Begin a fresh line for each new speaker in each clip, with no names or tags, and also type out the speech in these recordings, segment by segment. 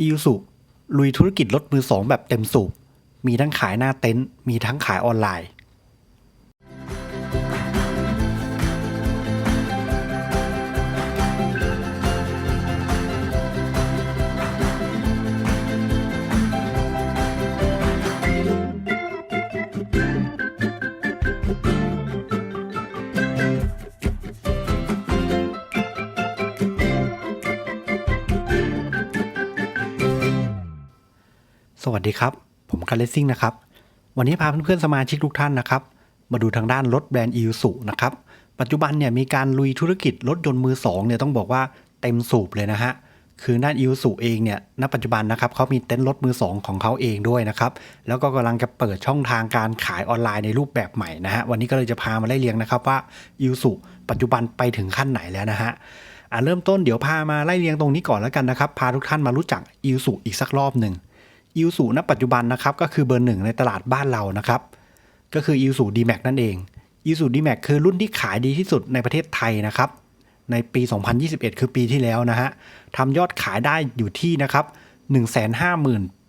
อีซูลุยธุรกิจรถมือสองแบบเต็มสูบ มีทั้งขายหน้าเต็นท์ มีทั้งขายออนไลน์ วัสดีครับ ผมการเลสซิ่งนะครับ วันนี้พาเพื่อนๆสมาชิกทุกท่านนะครับ มาดูทางด้านรถแบรนด์ i อ s u นะครับ ปัจจุบันเนี่ยมีการลุยธุรกิจรถยนต์มือสองเนี่ยต้องบอกว่าเต็มสูบเลยนะฮะ คือด้าน i อ s u เองเนี่ย ณ ปัจจุบันนะครับเขามีเต็นท์รถมือสองของเขาเองด้วยนะครับ แล้วก็กำลังจะเปิดช่องทางการขายออนไลน์ในรูปแบบใหม่นะฮะ วันนี้ก็เลยจะพามาไล่เรียงนะครับว่า i อ s u ปัจจุบันไปถึงขั้นไหนแล้วนะฮะอ่าเริ่มต้นเดี๋ยวพามาไล่เรียงตรงนี้ก่อนแล้วกันนะครับ พาทุกท่านมารู้จัก i อ s u อีกสักรอบหนึ่ง อิวสูณปัจจุบันนะครับก็คือเบอร์หนึ่งในตลาดบ้านเรานะครับ ก็คืออิวสูดีแม็กนั่นเองอิวสูดีแม็กคือรุ่นที่ขายดีที่สุดในประเทศไทยนะครับ ในปี 2021 คือปีที่แล้วนะฮะทำยอดขายได้อยู่ที่นะครับ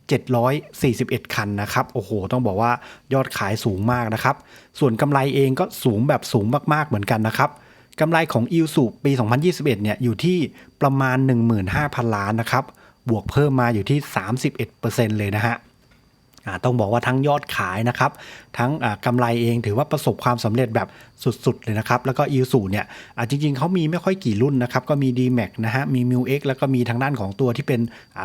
157,741 คันนะครับ โอ้โห ต้องบอกว่ายอดขายสูงมากนะครับ ส่วนกำไรเองก็สูงแบบสูงมากๆเหมือนกันนะครับกำไรของอิวสูปี 2021 เนี่ย อยู่ที่ประมาณ 15,000 ล้านนะครับ บวกเพิ่มมาอยู่ที่ 31%เลยนะฮะต้องบอกว่าทั้งยอดขายนะครับ ทั้งอ่ากำไรเองถือว่าประสบความสำเร็จแบบสุดๆเลยนะครับ แล้วก็อีสูเนี่ยจริงๆเขามีไม่ค่อยกี่รุ่นนะครับ ก็มี d m a x นะฮะ มี m ิ X แล้วก็มีทางด้านของตัวที่เป็น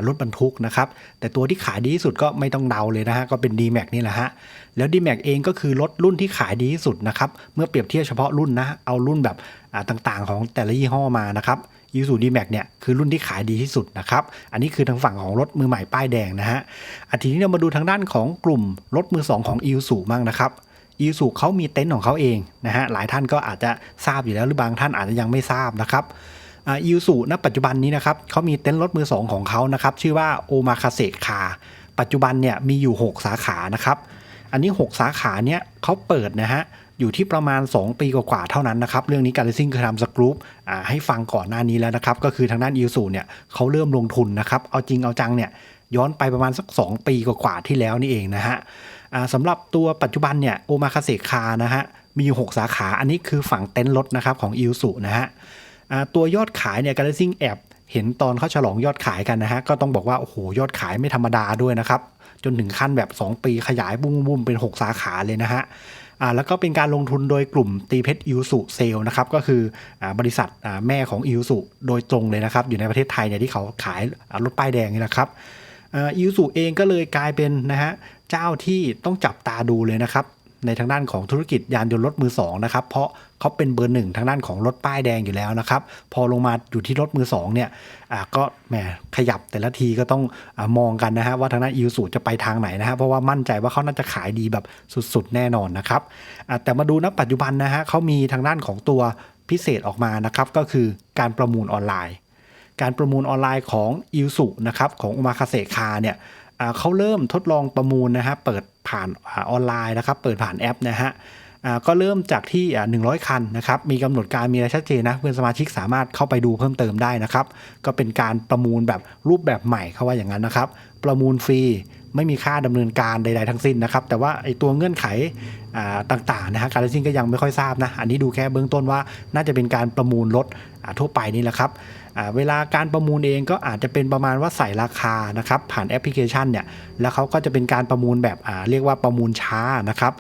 รถบรรทุกนะครับ แต่ตัวที่ขายดีที่สุดก็ไม่ต้องเดาเลยนะฮะ ก็เป็น d m a x นี่แหละฮะ แล้ว d m a x เองก็คือรถรุ่นที่ขายดีที่สุดนะครับ เมื่อเปรียบเทียบเฉพาะรุ่นนะ เอารุ่นแบบต่างๆ ของแต่ละยี่ห้อมานะครับ ยูสูดีแม็กเนี่ยคือรุ่นที่ขายดีที่สุดนะครับ อันนี้คือทางฝั่งของรถมือใหม่ป้ายแดงนะฮะอาทีนี้เรามาดูทางด้านของกลุ่มรถมือสองของอีสูบ้างนะครับอีสูเขามีเต็นท์ของเขาเองนะฮะหลายท่านก็อาจจะทราบอยู่แล้วหรือบางท่านอาจจะยังไม่ทราบนะครับอีสูณปัจจุบันนี้นะครับเขามีเต็นท์รถมือสองของเขานะครับชื่อว่าโอมาคาเซคาปัจจุบันเนี่ยมีอยู่ 6 สาขานะครับอันนี้ 6 สาขาเนี่ยเขาเปิดนะฮะ อยู่ที่ประมาณ 2 ปีกว่าๆเท่านั้นนะครับ เรื่องนี้การเลซิ่งเคยทำสกรูปให้ฟังก่อนหน้านี้แล้วนะครับ ก็คือทางด้านอิวสูเนี่ยเขาเริ่มลงทุนนะครับ เอาจริงเอาจังเนี่ยย้อนไปประมาณสัก 2 ปีกว่าๆที่แล้วนี่เองนะฮะสำหรับตัวปัจจุบันเนี่ยโอมาคาเซคานะฮะมีอยู่ 6 สาขาอันนี้คือฝั่งเต็นท์รถนะครับของอิวสูนะฮะตัวยอดขายเนี่ยการเลซิ่งแอบเห็นตอนเขาฉลองยอดขายกันนะฮะก็ต้องบอกว่าโอ้โหยอดขายไม่ธรรมดาด้วยนะครับ จนถึงขั้นแบบ 2 ปีขยายบุ้มบุ้มเป็น 6 สาขาเลยนะฮะอ่าแล้วก็เป็นการลงทุนโดยกลุ่มตีเพชรอิวสุเซลนะครับก็คืออ่าบริษัทอ่าแม่ของอิวสุโดยตรงเลยนะครับ อยู่ในประเทศไทยเนี่ยที่เขาขายรถป้ายแดงนี่แหละครับอิวสุเองก็เลยกลายเป็นนะฮะเจ้าที่ต้องจับตาดูเลยนะครับ ในทางด้านของธุรกิจยานยนต์รถมือสองนะครับเพราะเขาเป็นเบอร์หนึ่งทางด้านของรถป้ายแดงอยู่แล้วนะครับพอลงมาอยู่ที่รถมือสองเนี่ยก็แหมขยับแต่ละทีก็ต้องอมองกันนะฮะว่าทางด้านอิวสูจะไปทางไหนนะฮะเพราะว่ามั่นใจว่าเขาน่าจะขายดีแบบสุดๆแน่นอนนะครับแต่มาดูณปัจจุบันนะฮะเขามีทางด้านของตัวพิเศษออกมานะครับก็คือการประมูลออนไลน์ การประมูลออนไลน์ของอิวสุนะครับของอุมาคาเซคาเนี่ย เขาเริ่มทดลองประมูลนะฮะเปิดผ่านออนไลน์นะครับเปิดผ่านแอปนะฮะก็เริ่มจากที่ 100 คันนะครับ มีกำหนดการมีอะไรชัดเจนนะ เพื่อนสมาชิกสามารถเข้าไปดูเพิ่มเติมได้นะครับ ก็เป็นการประมูลแบบรูปแบบใหม่เขาว่าอย่างนั้นนะครับ ประมูลฟรีไม่มีค่าดำเนินการใดๆทั้งสิ้นนะครับ แต่ว่าไอตัวเงื่อนไขต่างๆนะฮะการซิ่งก็ยังไม่ค่อยทราบนะ อันนี้ดูแค่เบื้องต้นว่าน่าจะเป็นการประมูลรถทั่วไปนี่แหละครับ เวลาการประมูลเองก็อาจจะเป็นประมาณว่าใส่ราคานะครับผ่านแอปพลิเคชันเนี่ยแล้วเขาก็จะเป็นการประมูลแบบเรียกว่าประมูลช้านะครับ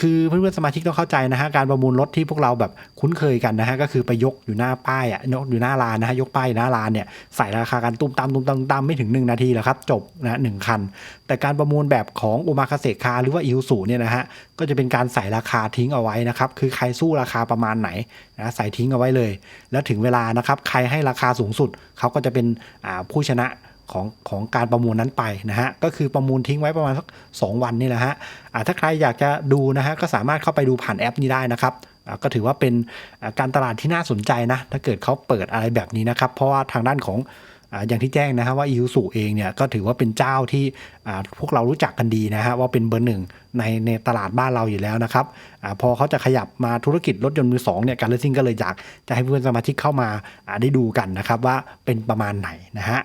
คือเพื่อนๆสมาชิกต้องเข้าใจนะฮะการประมูลรถที่พวกเราแบบคุ้นเคยกันนะฮะก็คือไปยกอยู่หน้าป้ายอะยกอยู่หน้าลานนะฮะยกป้ายหน้าลานเนี่ยใส่ราคากันตุ้มตามตุ้มตามตามไม่ถึง 1 นาทีแล้วครับ จบนะหนึ่งคัน แต่การประมูลแบบของอุมาคาเซคาหรือว่าอิวสูเนี่ยนะฮะก็จะเป็นการใส่ราคาทิ้งเอาไว้นะครับคือใครสู้ราคาประมาณไหนนะใส่ทิ้งเอาไว้เลย แล้วถึงเวลานะครับใครให้ราคาสูงสุดเขาก็จะเป็นผู้ชนะ ของของการประมูลนั้นไปนะฮะก็คือประมูลทิ้งไว้ประมาณสัก2วันนี่แหละฮะถ้าใครอยากจะดูนะฮะก็สามารถเข้าไปดูผ่านแอปนี้ได้นะครับก็ถือว่าเป็นการตลาดที่น่าสนใจนะถ้าเกิดเขาเปิดอะไรแบบนี้นะครับ เพราะว่าทางด้านของ อย่างที่แจ้งนะฮะว่าอิวสุเองเนี่ยก็ถือว่าเป็นเจ้าที่พวกเรารู้จักกันดีนะฮะว่าเป็นเบอร์หนึ่งในในตลาดบ้านเราอยู่แล้วนะครับอพอเขาจะขยับมาธุรกิจรถยนต์มือสองเนี่ยการเลสซิ่งก็เลยอยากจะให้เพื่อนสมาชิกเข้ามาได้ดูกันนะครับว่าเป็นประมาณไหนนะฮะ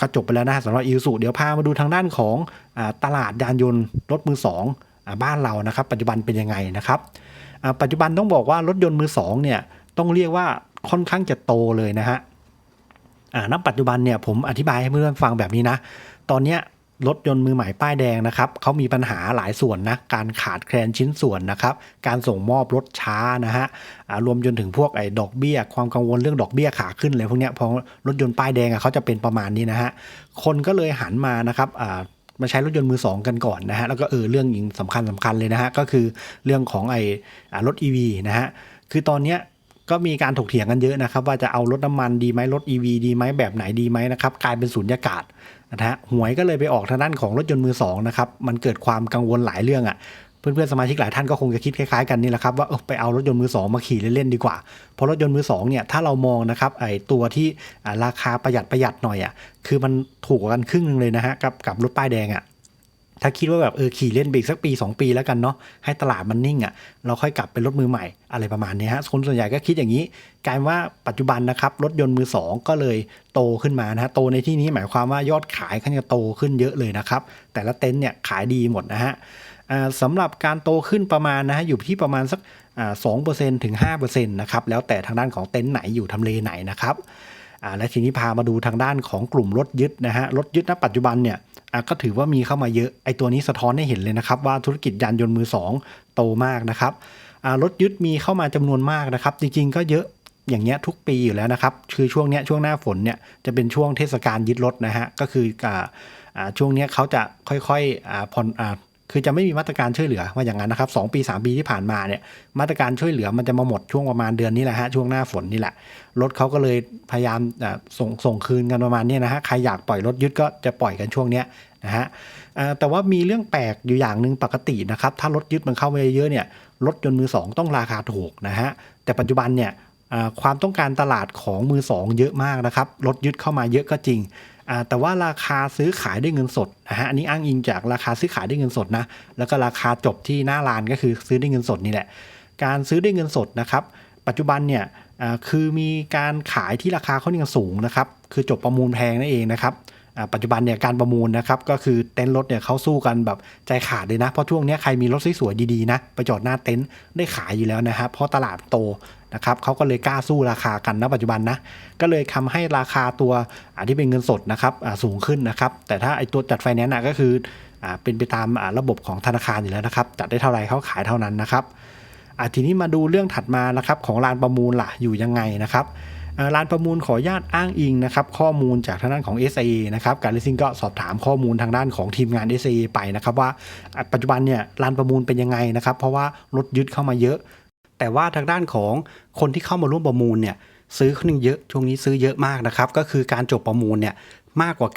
ก็จบไปแล้วนะสำหรับอิ s u เดี๋ยวพามาดูทางด้านของอตลาดยานยนต์รถมือสองอบ้านเรานะครับ ปัจจุบันเป็นยังไงนะครับปัจจุบันต้องบอกว่ารถยนต์มือสองเนี่ยต้องเรียกว่าค่อนข้างจะโตเลยนะฮะ อ่าณปัจจุบันเนี่ยผมอธิบายให้เพื่อนฟังแบบนี้นะ ตอนเนี้ยรถยนต์มือใหม่ป้ายแดงนะครับเขามีปัญหาหลายส่วนนะ การขาดแคลนชิ้นส่วนนะครับ การส่งมอบรถช้านะฮะรวมจนถึงพวกไอ้ดอกเบี้ย ความกังวลเรื่องดอกเบี้ยขาขึ้นอะไรพวกเนี้ยพอรถยนต์ป้ายแดงอะเขาจะเป็นประมาณนี้นะฮะ คนก็เลยหันมานะครับอ่ามาใช้รถยนต์มือสองกันก่อนนะฮะ แล้วก็เออเรื่องยิงสำคัญสำคัญเลยนะฮะ ก็คือเรื่องของไอ้รถ EV นะฮะ คือตอนเนี้ย ก็มีการถกเถียงกันเยอะนะครับ ว่าจะเอารถน้ำมันดีไหมรถ EV ดีไหมแบบไหนดีไหมนะครับกลายเป็นสุญญากาศนะฮะหวยก็เลยไปออกทางด้านของรถยนต์มือสองนะครับมันเกิดความกังวลหลายเรื่องอะ่ะเพื่อนๆสมาชิกหลายท่านก็คงจะคิดคล้ายๆกันนี่แหละครับว่าเออไปเอารถยนต์มือสองมาขี่เล่นๆดีกว่าเพราะรถยนต์มือสองเนี่ยถ้าเรามองนะครับไอ้ตัวที่ราคาประหยัดประหยัดหน่อยอะ่ะคือมันถูกกันครึ่งนึงเลยนะฮะกับกับรถป้ายแดงอะ ถ้าคิดว่าแบบเออขี่เล่นไปอีกสักปี 2 ปีแล้วกันเนาะให้ตลาดมันนิ่งอะ่ะเราค่อยกลับเป็นรถมือใหม่อะไรประมาณนี้ฮะคนส่วนใหญ่ก็คิดอย่างนี้กลายว่าปัจจุบันนะครับรถยนต์มือ 2 ก็เลยโตขึ้นมานะฮะโตในที่นี้หมายความว่ายอดขายก็จะโตขึ้นเยอะเลยนะครับ แต่ละเต็นท์เนี่ยขายดีหมดนะฮะสำหรับการโตขึ้นประมาณนะฮะอยู่ที่ประมาณสักสองเปอร์เซ็นต์ถึงห้าเปอร์เซ็นต์นะครับแล้วแต่ทางด้านของเต็นท์ไหนอยู่ทำเลไหนนะครับ และทีนี้พามาดูทางด้านของกลุ่มรถยึดนะฮะรถยึดณปัจจุบันเนี่ยก็ถือว่ามีเข้ามาเยอะไอตัวนี้สะท้อนให้เห็นเลยนะครับ ว่าธุรกิจยานยนต์มือสองโตมากนะครับรถยึดมีเข้ามาจำนวนมากนะครับ จริงๆ ก็เยอะอย่างเงี้ยทุกปีอยู่แล้วนะครับคือช่วงเนี้ยช่วงหน้าฝนเนี่ยจะเป็นช่วงเทศกาลยึดรถนะฮะก็คืออ่าช่วงเนี้ยเขาจะค่อยๆอ่าผ่อน คือจะไม่มีมาตรการช่วยเหลือว่าอย่างนั้นนะครับสองปี 3 ปีที่ผ่านมาเนี่ยมาตรการช่วยเหลือมันจะมาหมดช่วงประมาณเดือนนี้แหละฮะช่วงหน้าฝนนี่แหละรถเขาก็เลยพยายามส่งส่งคืนกันประมาณนี้นะฮะใครอยากปล่อยรถยึดก็จะปล่อยกันช่วงเนี้ยนะฮะแต่ว่ามีเรื่องแปลกอยู่อย่างหนึ่งปกตินะครับถ้ารถยึดมันเข้ามาเยอะเนี่ยรถยนต์มือสองต้องราคาถูกนะฮะแต่ปัจจุบันเนี่ยความต้องการตลาดของมือสองเยอะมากนะครับรถยึดเข้ามาเยอะก็จริง แต่ว่าราคาซื้อขายด้วยเงินสดนะฮะอันนี้อ้างอิงจากราคาซื้อขายด้วยเงินสดนะแล้วก็ราคาจบที่หน้าร้านก็คือซื้อด้วยเงินสดนี่แหละ การซื้อด้วยเงินสดนะครับปัจจุบันเนี่ยคือมีการขายที่ราคาค่อนข้างสูงนะครับคือจบประมูลแพงนั่นเองนะครับ ปัจจุบันเนี่ยการประมูลนะครับก็คือเต็นท์รถเนี่ยเขาสู้กันแบบใจขาดเลยนะ เพราะช่วงนี้ใครมีรถสวยๆดีๆนะไปจอดหน้าเต็นท์ได้ขายอยู่แล้วนะครับเพราะตลาดโตนะครับเขาก็เลยกล้าสู้ราคากันนะปัจจุบันนะก็เลยทำให้ราคาตัวที่เป็นเงินสดนะครับสูงขึ้นนะครับแต่ถ้าไอตัวจัดไฟแนนซ์นะก็คืออเป็นไปตามระบบของธนาคารอยู่แล้วนะครับจัดได้เท่าไรเขาขายเท่านั้นนะครับทีนี้มาดูเรื่องถัดมานะครับของลานประมูลล่ะอยู่ยังไงนะครับ อ่าลานประมูลขออนุญาตอ้างอิงนะครับข้อมูลจากทางด้านของ s อ a นะครับการเลสซิ่งก็สอบถามข้อมูลทางด้านของทีมงาน s อ a ไปนะครับว่าปัจจุบันเนี่ยลานประมูลเป็นยังไงนะครับเพราะว่ารถยึดเข้ามาเยอะ แต่ว่าทางด้านของคนที่เข้ามาร่วมประมูลเนี่ยซื้อค่อนข้างเยอะช่วงนี้ซื้อเยอะมากนะครับก็คือการจบประมูลเนี่ยมากกว่า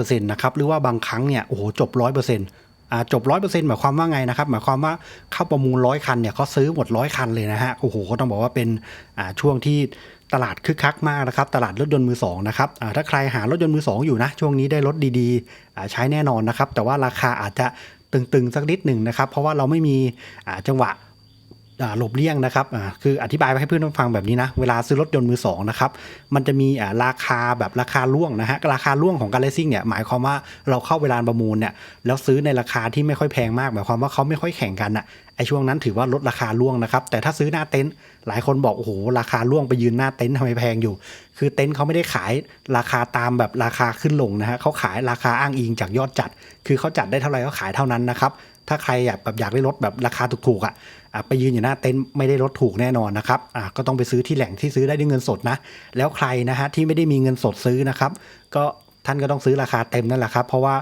95%นะครับหรือว่าบางครั้งเนี่ยโอ้โหจบ 100%อ่าจบร้อยเปอร์เซ็นต์หมายความว่าไงนะครับ หมายความว่าเข้าประมูลร้อยคันเนี่ยเขาซื้อหมดร้อยคันเลยนะฮะโอ้โหก็ต้องบอกว่าเป็นช่วงที่ ตลาดคึกคักมากนะครับตลาดรถยนต์มือสองนะครับถ้าใครหารถยนต์มือสองอยู่นะ ช่วงนี้ได้รถดีๆ ใช้แน่นอนนะครับ แต่ว่าราคาอาจจะตึงๆ สักนิดหนึ่งนะครับ เพราะว่าเราไม่มีจังหวะ หลบเลี่ยงนะครับคืออธิบายให้เพื่อนฟังแบบนี้นะ เวลาซื้อรถยนต์มือสองนะครับ มันจะมีราคาแบบราคาล่วงนะฮะ ราคาล่วงของการเลสซิ่งเนี่ย หมายความว่าเราเข้าเวลาประมูลเนี่ย แล้วซื้อในราคาที่ไม่ค่อยแพงมาก หมายความว่าเขาไม่ค่อยแข่งกันอะไอช่วงนั้นถือว่าลดราคาล่วงนะครับ แต่ถ้าซื้อหน้าเต็นท์หลายคนบอกโอ้โหราคาล่วงไปยืนหน้าเต็นท์ทำไมแพงอยู่ คือเต็นท์เขาไม่ได้ขายราคาตามแบบราคาขึ้นลงนะฮะเขาขายราคาอ้างอิงจากยอดจัด คือเขาจัดได้เท่าไหร่ก็ขายเท่านั้นนะครับ ถ้าใครอยากแบบอยากได้รถแบบราคาถูกๆอะอะไปยืนอยู่หน้าเต็นท์ไม่ได้รถถูกแน่นอนนะครับอะก็ต้องไปซื้อที่แหล่งที่ซื้อได้ด้วยเงินสดนะ แล้วใครนะฮะที่ไม่ได้มีเงินสดซื้อนะครับ ก็ท่านก็ต้องซื้อราคาเต็มนั่นแหละครับ เพราะว่า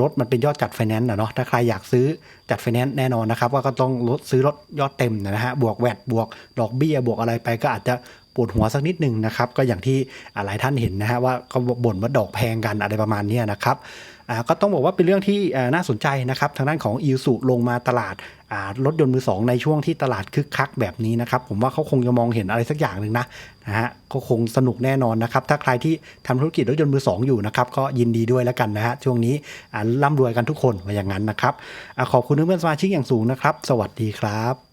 รถมันเป็นยอดจัดไฟแนนซ์นะเนาะถ้าใครอยากซื้อจัดไฟแนนซ์แน่นอนนะครับ ว่าก็ต้องรถซื้อรถยอดเต็มนะฮะบวกแวดบวกดอกเบี้ยบวกอะไรไปก็อาจจะปวดหัวสักนิดหนึ่งนะครับ ก็อย่างที่หลายท่านเห็นนะฮะว่าก็บ่นว่าดอกแพงกันอะไรประมาณนี้นะครับ ก็ต้องบอกว่าเป็นเรื่องที่น่าสนใจนะครับทางด้านของอิลสุลงมาตลาดรถยนต์มือสองในช่วงที่ตลาดคึกคักแบบนี้นะครับ ผมว่าเขาคงจะมองเห็นอะไรสักอย่างหนึ่งนะนะฮะก็คงสนุกแน่นอนนะครับ ถ้าใครที่ทำธุรกิจรถยนต์มือสองอยู่นะครับ ก็ยินดีด้วยแล้วกันนะฮะช่วงนี้อ่าร่ำรวยกันทุกคนว่าอย่างนั้นนะครับอขอบคุณเพื่อนสมาชิกอย่างสูงนะครับ สวัสดีครับ